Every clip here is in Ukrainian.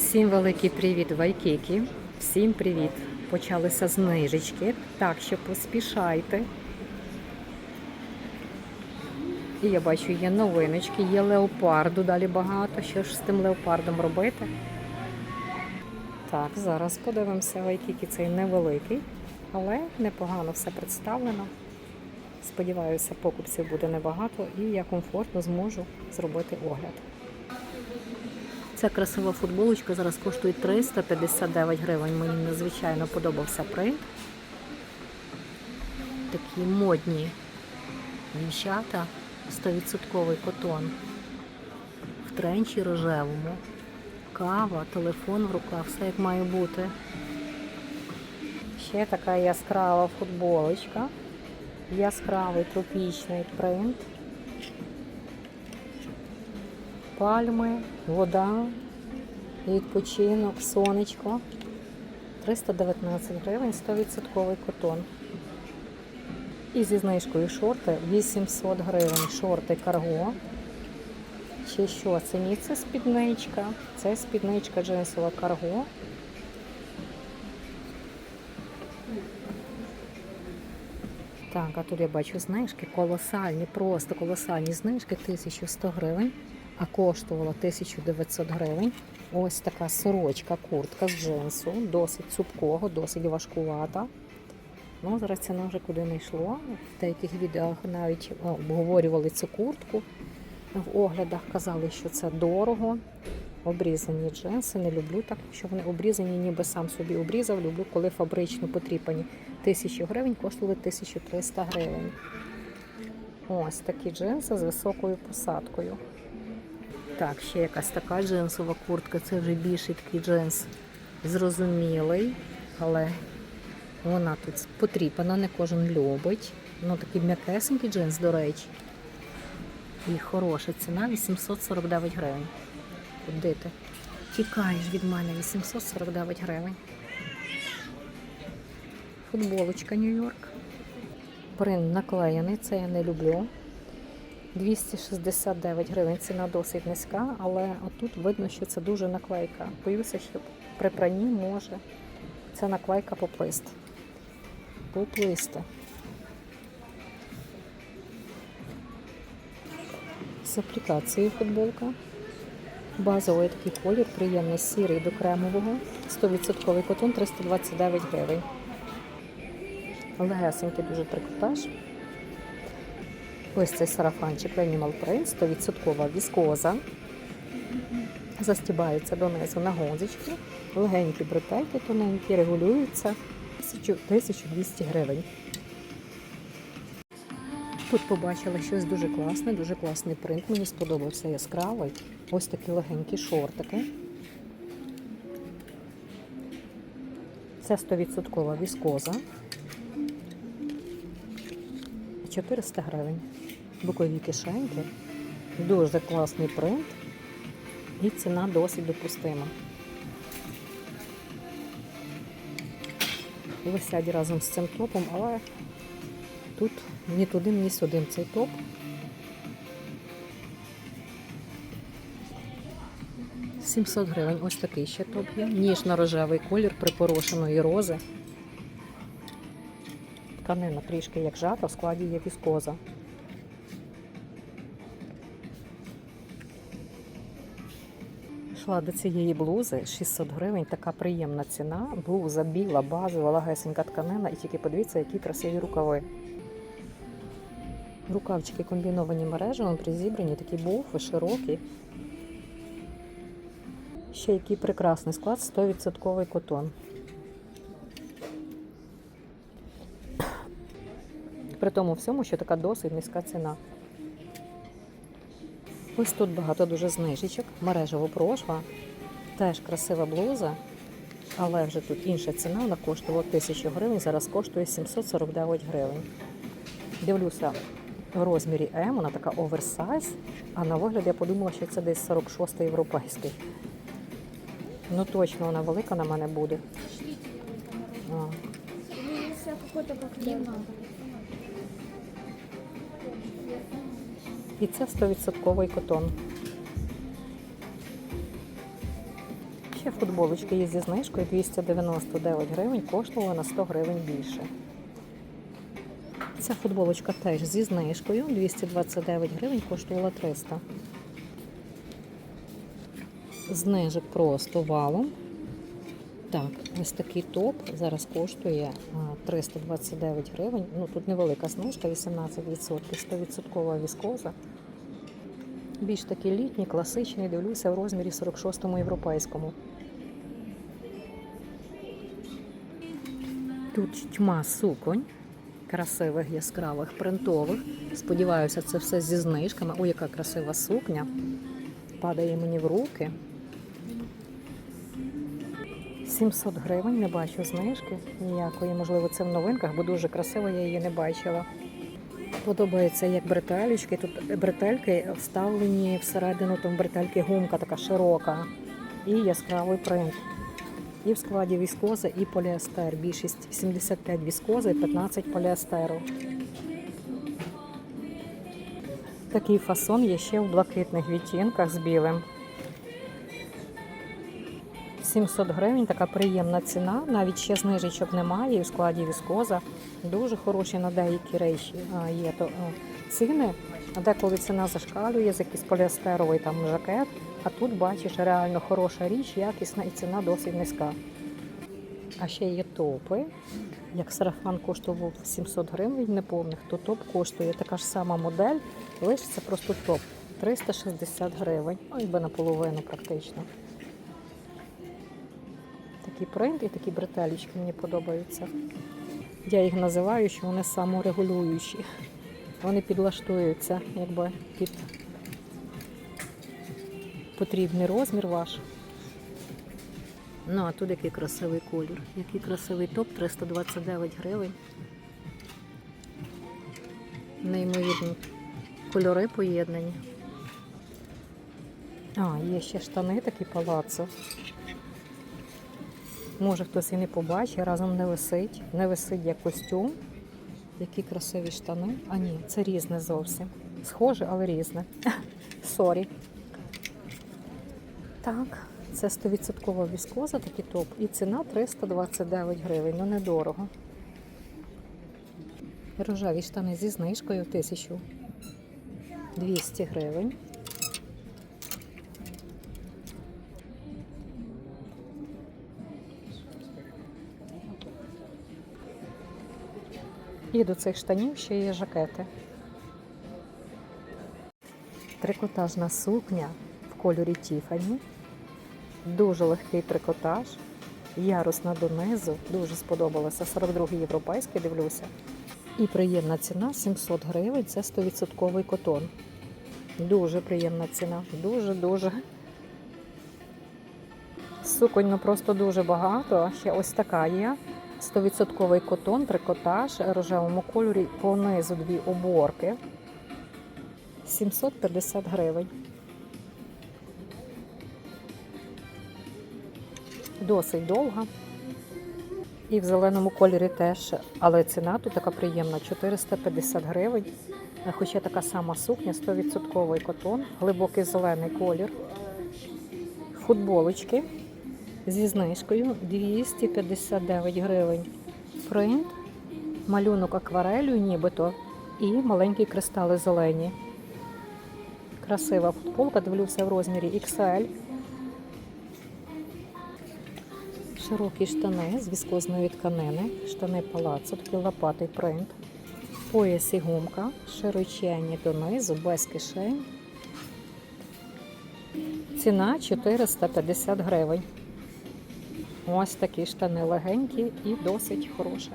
Всім великий привіт, Вайкікі. Всім привіт. Почалися знижечки, так що поспішайте. І я бачу, є новиночки, є леопарду, далі багато. Що ж з тим леопардом робити? Так, зараз подивимося, Вайкікі цей невеликий, але непогано все представлено. Сподіваюся, покупців буде небагато і я комфортно зможу зробити огляд. Ця красива футболочка зараз коштує 359 гривень. Мені надзвичайно подобався принт. Такі модні дівчата, 100% котон. В тренчі рожевому. Кава, телефон в руках, все як має бути. Ще така яскрава футболочка. Яскравий тропічний принт. Пальми, вода, відпочинок, сонечко. 319 гривень, 100% котон. І зі знижкою шорти 800 гривень. Шорти карго. Чи що? Це ні, це спідничка. Це спідничка джинсова карго. Так, а тут я бачу знижки колосальні, просто колосальні знижки 1100 гривень, а коштувала 1900 гривень. Ось така сорочка, куртка з джинсу, досить цупкого, досить важкувата. Ну, зараз ціна вже куди не йшло. В деяких відео навіть обговорювали цю куртку. В оглядах казали, що це дорого. Обрізані джинси, не люблю так, якщо вони обрізані, ніби сам собі обрізав. Люблю, коли фабрично потріпані. Тисячу гривень коштували 1300 гривень. Ось такі джинси з високою посадкою. Так, ще якась така джинсова куртка. Це вже більший такий джинс зрозумілий, але вона тут потріпана, не кожен любить. Ну такий м'якесенький джинс, до речі. І хороша ціна 849 гривень. Куди ти? Тікаєш від мене 849 гривень. Футболочка Нью-Йорк. Принт наклеєний, це я не люблю. 269 гривень. Ціна досить низька, але отут видно, що це дуже наклейка. Боюся, що при пранні може ця наклейка поплисти. Поплисти. З аплікацією футболка. Базовий такий колір, приємний сірий до кремового. 100% котон 329 гривень. Легесенький дуже трикотаж. Ось цей сарафанчик Animal Print, 100% віскоза. Застібається донизу на гонзочки. Легенькі бретельки, тоненькі, регулюються. 1200 гривень. Тут побачила щось дуже класне, дуже класний принт. Мені сподобався яскравий. Ось такі легенькі шортики. Це 100% віскоза. 400 гривень. Бокові кишеньки. Дуже класний принт. І ціна досить допустима. Висять разом з цим топом, але тут ні туди, ні сюди цей топ. Сімсот гривень. Ось такий ще топ є. Ніжно-рожевий колір припорошеної рози. Тканина трішки як жата, в складі є віскоза. Йшла до цієї блузи 600 гривень, така приємна ціна. Блуза біла, базова, лагесенька тканина. І тільки подивіться, які красиві рукави. Рукавчики комбіновані мережами, призібрані, такі буфи, широкі. Ще який прекрасний склад, 100% котон. При тому всьому, що така досить низька ціна. Ось тут багато дуже знижечок, мережево прошва, теж красива блуза, але вже тут інша ціна, вона коштувала 1000 гривень, зараз коштує 749 гривень. Дивлюся в розмірі М, вона така оверсайз, а на вигляд я подумала, що це десь 46 європейський. Ну точно вона велика на мене буде. А. І це 100% котон. Ще футболочки є зі знижкою 299 гривень, коштувала на 100 гривень більше. Ця футболочка теж зі знижкою 229 гривень, коштувала 300. Знижок просто валом. Так, ось такий топ зараз коштує 329 гривень. Ну тут невелика знижка, 18%, 100% віскоза. Більш такий літній, класичний, дивлюся в розмірі 46-му європейському. Тут тьма суконь, красивих, яскравих, принтових. Сподіваюся, це все зі знижками. Ой, яка красива сукня. Падає мені в руки. 700 гривень, не бачу знижки ніякої. Можливо, це в новинках, бо дуже красиво, я її не бачила. Подобається як бретелечки. Тут бретельки вставлені всередину, там бретельки гумка така широка і яскравий принт. І в складі віскоза і поліестер. Більшість 75 віскози і 15 поліестеру. Такий фасон є ще в блакитних відтінках з білим. 700 гривень, така приємна ціна. Навіть ще знижечок немає і в складі віскоза. Дуже хороші на деякі речі є то а, ціни. Деколи ціна зашкалює з якийсь поліестеровий там жакет. А тут бачиш реально хороша річ, якісна і ціна досить низька. А ще є топи. Як сарафан коштував 700 гривень неповних, то топ коштує така ж сама модель, лише це просто топ 360 гривень, ой би наполовину практично. Такі принт і такі бретелечки мені подобаються. Я їх називаю, що вони саморегулюючі. Вони підлаштуються, якби під потрібний розмір ваш. Ну, а тут який красивий колір. Який красивий топ 329 гривень. Неймовірні кольори поєднані. А, є ще штани такі палацо. Може хтось і не побачить, разом не висить. Не висить як костюм. Які красиві штани. А ні, це різне зовсім. Схоже, але різне. Сорі. Так, це 100% віскоза, такий топ. І ціна 329 гривень. Ну недорого. Рожеві штани зі знижкою 1200 гривень. І до цих штанів ще є жакети. Трикотажна сукня в кольорі Тіфані. Дуже легкий трикотаж. Ярусна донизу. Дуже сподобалося. 42-й європейський дивлюся. І приємна ціна 700 гривень. Це 100% котон. Дуже приємна ціна. Дуже-дуже. Суконь ну просто дуже багато. Ще ось така є. 100% котон, трикотаж, рожевому кольорі, понизу дві оборки. 750 гривень. Досить довга. І в зеленому кольорі теж, але ціна тут така приємна 450 гривень. Хоча така сама сукня, 100% котон, глибокий зелений колір. Футболочки зі знижкою 259 гривень. Принт, малюнок акварелю, нібито, і маленькі кристали зелені. Красива футболка, дивлюся в розмірі XL. Широкі штани з віскозної тканини, штани палацу, такий лопатий принт. Пояс і гумка, широченні донизу, без кишень. Ціна 450 гривень. Ось такі штани легенькі і досить хороша.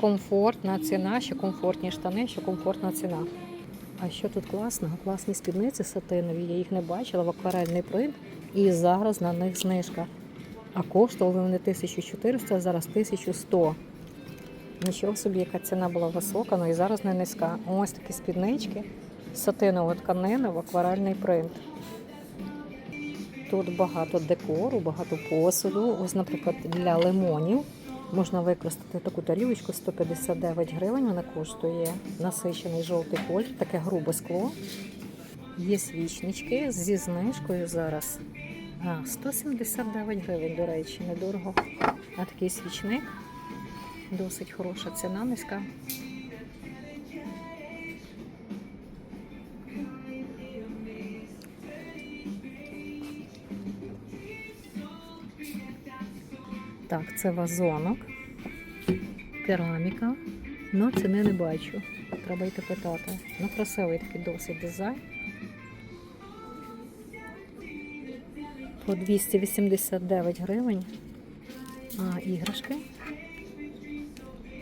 Комфортна ціна, що комфортні штани, що комфортна ціна. А що тут класного? Класні спідниці сатинові, я їх не бачила в акварельний принт. І зараз на них знижка. А коштували вони 1400, а зараз 1100. Нічого собі, яка ціна була висока, ну і зараз не низька. Ось такі спіднички, сатинова тканина в акварельний принт. Тут багато декору, багато посуду. Ось, наприклад, для лимонів можна використати таку тарілочку 159 гривень. Вона коштує насичений жовтий колір, таке грубе скло. Є свічнички зі знижкою зараз А, 179 гривень, до речі, недорого. А такий свічник. Досить хороша ціна низька. Так, це вазонок, кераміка. Ну, ціни не бачу. Треба йти питати. Ну, красивий такий досить дизайн. По 289 гривень. А іграшки.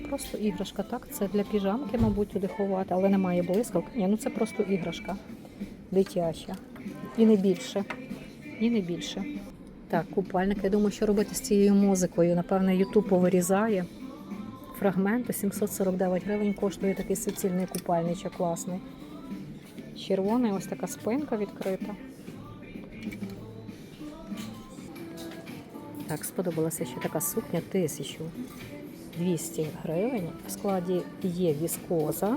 Просто іграшка, так? Це для піжамки, мабуть, туди ховати, але немає блискавки. Ні, ну це просто іграшка дитяча. І не більше. І не більше. Так, купальник. Я думаю, що робити з цією музикою. Напевно, Ютуб повирізає. Фрагменти 749 гривень коштує такий суцільний купальничок класний. Червоний, ось така спинка відкрита. Так, сподобалася ще така сукня 1200 гривень. В складі є віскоза,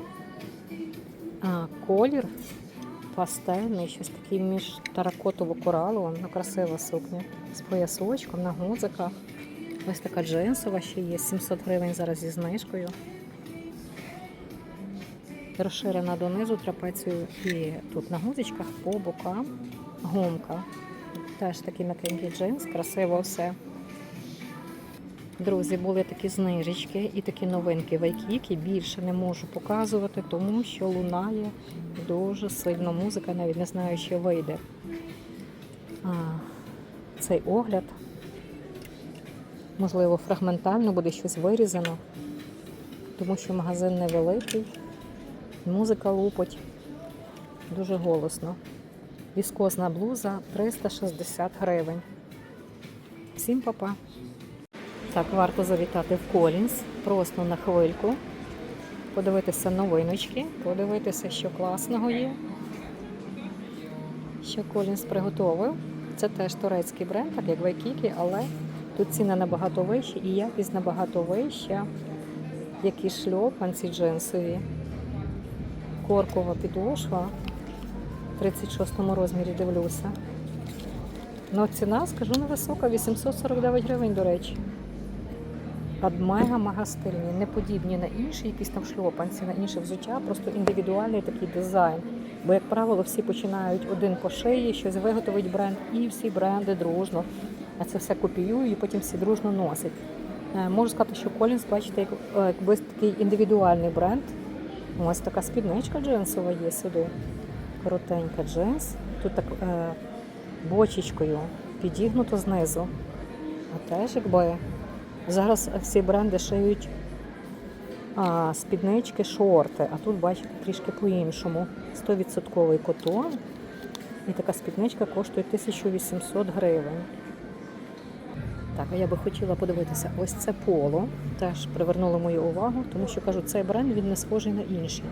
а колір пастельний, щось такий між таракотово-кораловим. Ну, красива сукня. З поясочком на гудзиках. Ось така джинсова ще є, 700 гривень зараз зі знижкою. Розширена донизу трапецію і тут на гудзичках по бокам гумка. Теж такий м'якенький джинс, красиво все. Друзі, були такі знижечки і такі новинки в Айкікі. Більше не можу показувати, тому що лунає дуже сильно музика, навіть не знаю, чи вийде. А, цей огляд. Можливо, фрагментально буде щось вирізано, тому що магазин невеликий, музика лупить дуже голосно. Віскозна блуза 360 гривень. Всім па-па! Так, варто завітати в Колінс просто на хвильку, подивитися новиночки, подивитися, що класного є, що Колінс приготовив. Це теж турецький бренд, так як в Айкікі, але тут ціни набагато вищі і якість набагато вища. Які шльопанці джинсові, коркова підошва. В 36 розмірі дивлюся. Ну, ціна, скажу, невисока, 849 гривень, до речі. Мега-мега стильні, не подібні на інші якісь там шльопанці, на інше взуття, просто індивідуальний такий дизайн. Бо, як правило, всі починають один по шиї, щось виготовить бренд, і всі бренди дружно. А це все копіюють і потім всі дружно носять. Е, Можу сказати, що Collins, бачите, е, якби такий індивідуальний бренд. Ось така спідничка джинсова є сюди. Коротенька джинс. Тут так е, бочечкою підігнуто знизу. А теж якби зараз всі бренди шиють а, спіднички, шорти, а тут, бачите, трішки по-іншому. 100% котон. І така спідничка коштує 1800 гривень. Так, а я би хотіла подивитися, ось це поло теж привернуло мою увагу, тому що кажу, цей бренд він не схожий на інші.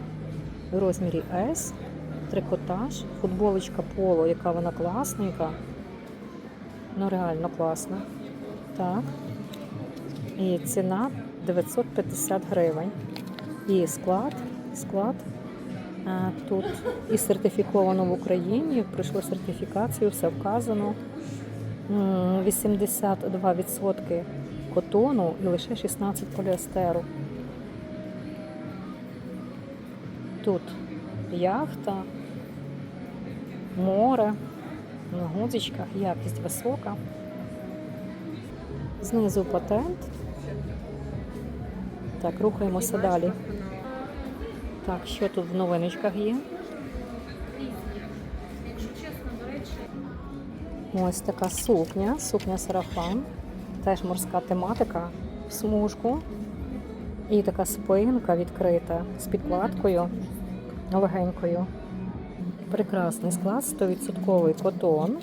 В розмірі S, трикотаж, футболочка поло, яка вона класненька. Ну, реально класна. Так. І ціна 950 гривень. І склад, склад тут і сертифіковано в Україні, пройшло сертифікацію, все вказано. 82% котону і лише 16 поліестеру. Тут яхта, море, на якість висока. Знизу патент. Так, рухаємося далі. Так, що тут в новиночках є? Ось така сукня, сукня сарафан. Теж морська тематика в смужку. І така спинка відкрита з підкладкою легенькою. Прекрасний склад, 100% котон.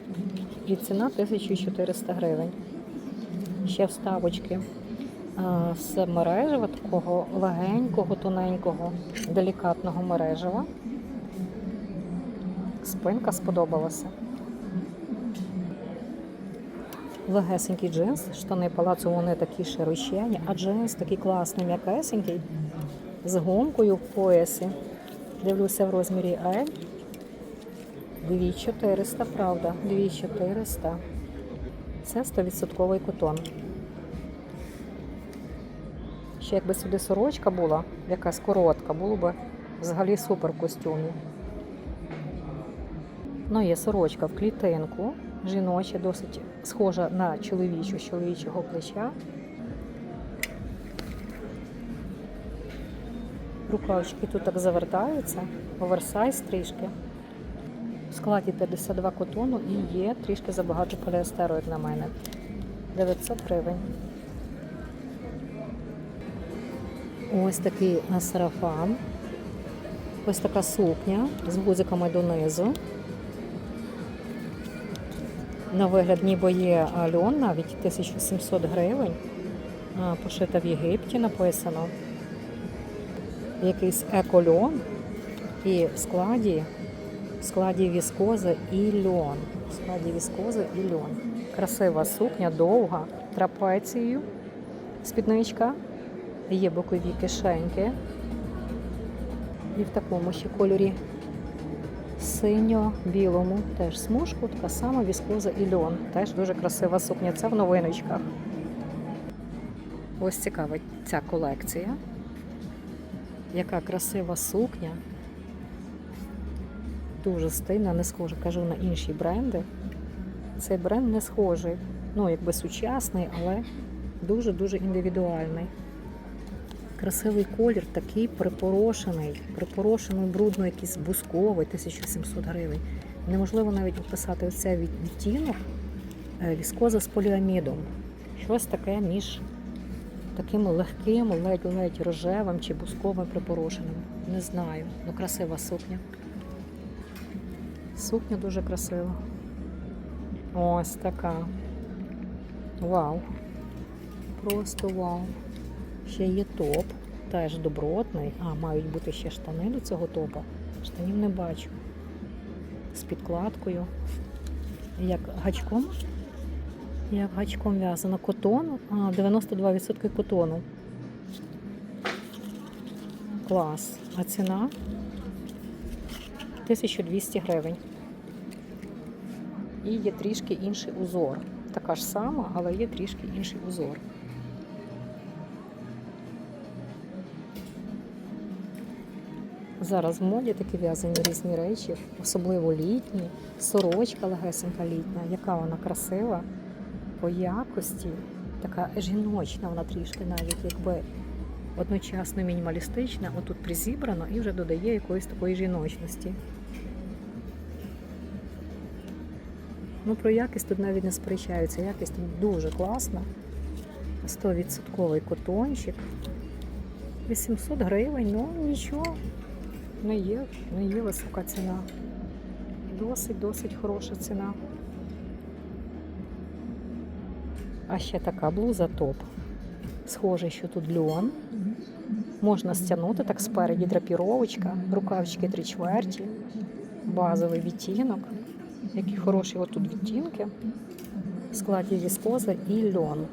І ціна 1400 гривень. Ще вставочки а, з мережева, такого легенького, тоненького, делікатного мережева. Спинка сподобалася. Легесенький джинс, штани палацу вони такі широчені, а джинс такий класний, м'якесенький, з гумкою в поясі. Дивлюся в розмірі L. 2400, правда, 2400. Це 100% котон. Ще якби сюди сорочка була, якась коротка, було б взагалі супер костюмі. Ну, є сорочка в клітинку, жіноча, досить схожа на чоловічу з чоловічого плеча. Рукавчики тут так завертаються, оверсайз трішки. В складі 52 котону і є трішки забагато поліестеру, як на мене. 900 гривень. Ось такий сарафан. Ось така сукня з гудзиками донизу. На вигляд ніби є льон, навіть 1700 гривень. Пошита в Єгипті написано. Якийсь екольон. І в складі, в складі віскоза і льон. В складі віскоза і льон. Красива сукня, довга, трапецією, спідничка. Є бокові кишеньки. І в такому ще кольорі синьо-білому. Теж смужку, така сама віскоза і льон. Теж дуже красива сукня. Це в новиночках. Ось цікава ця колекція. Яка красива сукня. Дуже стильна, не схожа, кажу на інші бренди. Цей бренд не схожий. Ну, якби сучасний, але дуже-дуже індивідуальний. Красивий колір, такий припорошений, припорошений брудно, якийсь бусковий, 1700 гривень. Неможливо навіть описати оцей відтінок е, віскоза з поліамідом. Щось таке між таким легким, ледь-ледь рожевим чи бусковим припорошеним. Не знаю. Ну, красива сукня. Сукня дуже красива. Ось така. Вау. Просто вау. Ще є топ, теж добротний. А, мають бути ще штани до цього топа. Штанів не бачу. З підкладкою. Як гачком? Як гачком в'язано. Котон. А, 92% котону. Клас. А ціна 1200 гривень. І є трішки інший узор. Така ж сама, але є трішки інший узор. Зараз в моді такі в'язані різні речі, особливо літні, сорочка легесенька літня, яка вона красива по якості, така жіночна вона трішки навіть якби одночасно мінімалістична, отут призібрано і вже додає якоїсь такої жіночності. Ну, про якість тут навіть не сперечаються. Якість тут дуже класна. 100% котончик. 800 гривень, ну нічого. Не є, не є висока ціна. Досить, досить хороша ціна. А ще така блуза топ. Схоже, що тут льон. Можна стягнути так спереді драпіровочка, рукавчики три чверті, базовий відтінок. Які хороші отут відтінки. В складі віскоза і льон.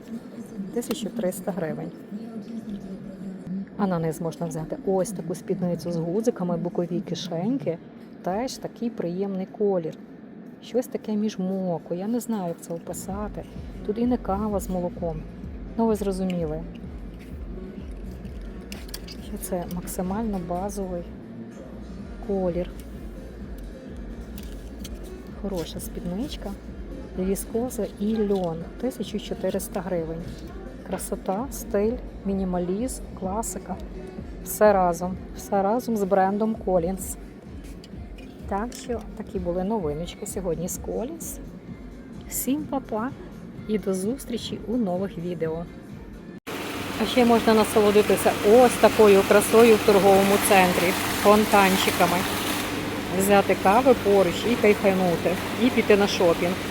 1300 гривень. А на низ можна взяти ось таку спідницю з гудзиками, бокові кишеньки. Теж такий приємний колір. Щось таке між моко. Я не знаю, як це описати. Тут і не кава з молоком. Ну, ви зрозуміли. Що це максимально базовий колір. Хороша спідничка, віскоза і льон 1400 гривень. Красота, стиль, мінімалізм, класика. Все разом. Все разом з брендом Collins. Так що такі були новиночки сьогодні з Collins. Всім па-па і до зустрічі у нових відео. А ще можна насолодитися ось такою красою в торговому центрі, фонтанчиками. Взяти кави поруч і кайфанути, і піти на шопінг.